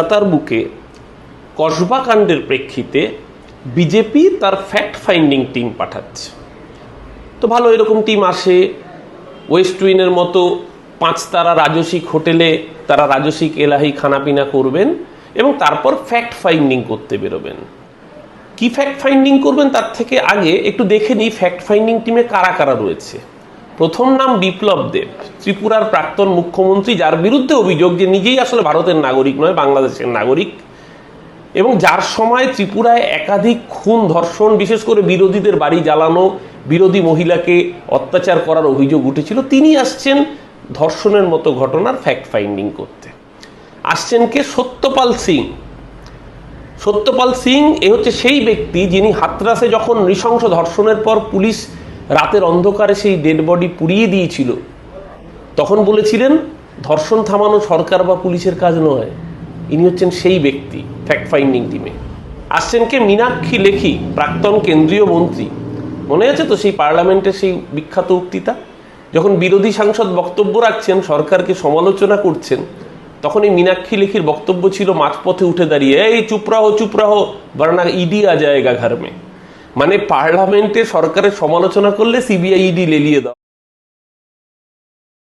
কলকাতার বুকে কসবা কাণ্ডের প্রেক্ষিতে বিজেপি তার ফ্যাক্ট ফাইন্ডিং টিম পাঠাচ্ছে। তো ভালো, এরকম টিম আসে ওয়েস্ট উইনের মতো পাঁচ তারা রাজসিক হোটেলে তারা রাজসিক এলাহি খানাপিনা করবেন এবং তারপর ফ্যাক্ট ফাইন্ডিং করতে বেরোবেন। কি ফ্যাক্ট ফাইন্ডিং করবেন তার থেকে আগে একটু দেখে নিই ফ্যাক্ট ফাইন্ডিং টিমে কারা কারা রয়েছে। প্রথম নাম বিপ্লব দেব। ত্রিপুরার প্রাক্তন মুখ্যমন্ত্রী, যার বিরুদ্ধে অভিযোগ যে নিজেই আসলে ভারতের নাগরিক নয়, বাংলাদেশের নাগরিক। এবং যার সময় ত্রিপুরায় একাধিক খুন, ধর্ষণ, বিশেষ করে বিরোধীদের বাড়ি জ্বালানো, বিরোধী মহিলাকে অত্যাচার করার অভিযোগ উঠেছিল, তিনি আসছেন ধর্ষণের মতো ঘটনার ফ্যাক্ট ফাইন্ডিং করতে। আসছেন কে? সত্যপাল সিং। সত্যপাল সিং এ হচ্ছে সেই ব্যক্তি যিনি হাতরাসে যখন নৃশংস ধর্ষণের পর পুলিশ রাতের অন্ধকারে সেই ডেড বডি পুড়িয়ে দিয়েছিল। তখন বলেছিলেন, ধর্ষণ থামানো সরকার বা পুলিশের কাজ নয়, ইনি হচ্ছেন সেই ব্যক্তি ফ্যাক্ট ফাইন্ডিং টিমে আসছেন কে মীনাক্ষী লেখি, প্রাক্তন কেন্দ্রীয় মন্ত্রী। মনে আছে তো সেই পার্লামেন্টের সেই বিখ্যাত উক্তিটা? যখন বিরোধী সাংসদ বক্তব্য রাখছেন, সরকারকে সমালোচনা করছেন, তখন এই মীনাক্ষী লেখির বক্তব্য ছিল, মাঝপথে উঠে দাঁড়িয়ে, এই চুপরাহ চুপরাহ চুপ রাহো বরনা ইডি আ জায়গা মানে পার্লামেন্টে সরকারের সমালোচনা করলে সিবিআই ইডি লেলিয়ে দাও।